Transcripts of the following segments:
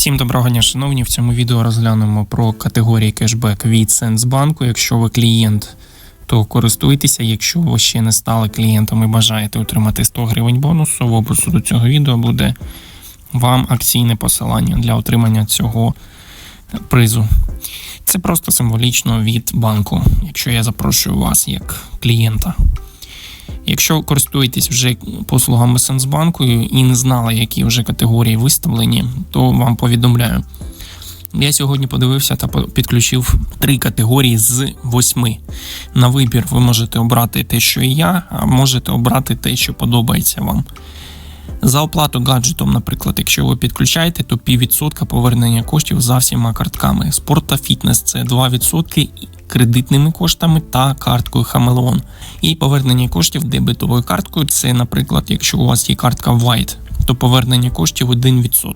Всім доброго дня, шановні. В цьому відео розглянемо про категорії кешбек від Сенсбанку. Якщо ви клієнт, то користуйтеся. Якщо ви ще не стали клієнтом і бажаєте отримати 100 гривень бонусу, в опису до цього відео буде вам акційне посилання для отримання цього призу. Це просто символічно від банку, якщо я запрошую вас як клієнта. Якщо користуєтесь вже послугами Сенсбанку і не знали, які вже категорії виставлені, то вам повідомляю. Я сьогодні подивився та підключив три категорії з восьми. На вибір ви можете обрати те, що і я, а можете обрати те, що подобається вам. За оплату гаджетом, наприклад, якщо ви підключаєте, то піввідсотка повернення коштів за всіма картками. Спорт та фітнес це 2% кредитними коштами та карткою Хамелеон. І повернення коштів дебетовою карткою. Це, наприклад, якщо у вас є картка White, то повернення коштів 1%.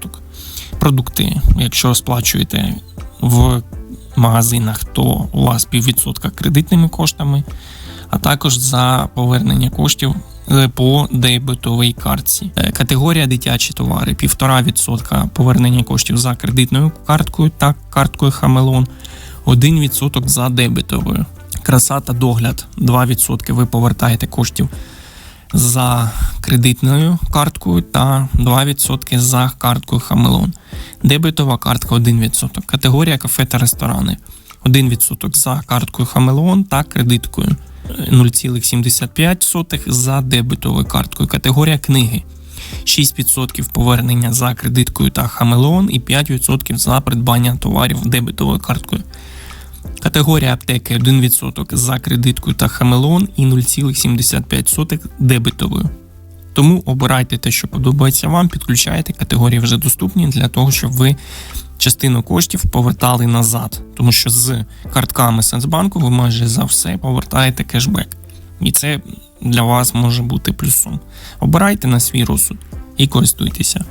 Продукти, якщо сплачуєте в магазинах, то у вас піввідсотка кредитними коштами, а також за повернення коштів е, по дебетовій картці. Е, Категорія дитячі товари 1,5% повернення коштів за кредитною карткою та карткою Хамелон, 1% за дебетовою. Краса та догляд 2% ви повертаєте коштів за кредитною карткою та 2% за карткою Хамелон. Дебетова картка 1%. Категорія кафе та ресторани 1% за карткою Хамелеон та кредиткою. 0,75 за дебетовою карткою. Категорія книги 6% повернення за кредиткою та Хамелеон і 5% за придбання товарів дебетовою карткою. Категорія аптеки 1% за кредиткою та Хамелеон і 0,75 дебетовою. Тому обирайте те, що подобається вам, підключайте категорії вже доступні для того, щоб ви частину коштів повертали назад. Тому що з картками Сенсбанку ви майже за все повертаєте кешбек. І це для вас може бути плюсом. Обирайте на свій розсуд і користуйтеся.